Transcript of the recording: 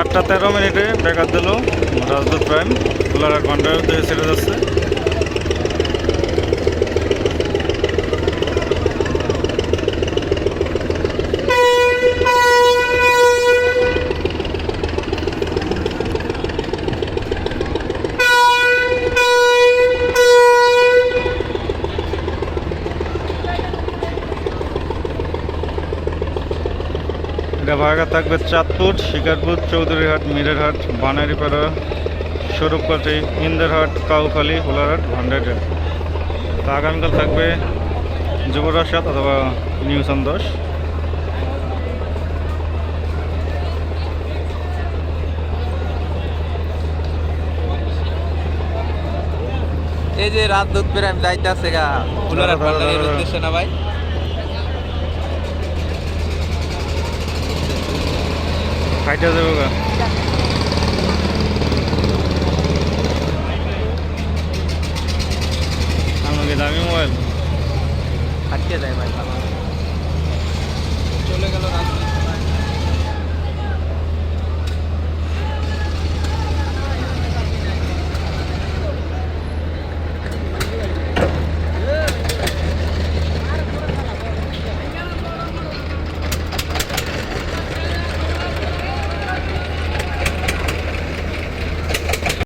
আটটা তেরো মিনিটে ব্যাকআপ দিল রাজদূত প্রাইম খোলার ভান্ডার দিয়ে ছেড়ে যাচ্ছে। এটা থাকবে চাঁদপুর শিকারপুর চৌধুরীহাট মিরেরহাট বানারিপাড়া স্বরূপকাঠি ইন্দারহাট কাউখালী হোলারহাট ভান্ডারহাট তা আগামীকাল থাকবে যুবরাজ সাত অথবা নিউ সন্তোষ। এই যে রাত দুধ প্রেম যাইতেছে গা ফুলার উদ্দেশ্যে না ভাই? খাইতে যাব গা। দামি মোবাইল। আটকে যায় ভাই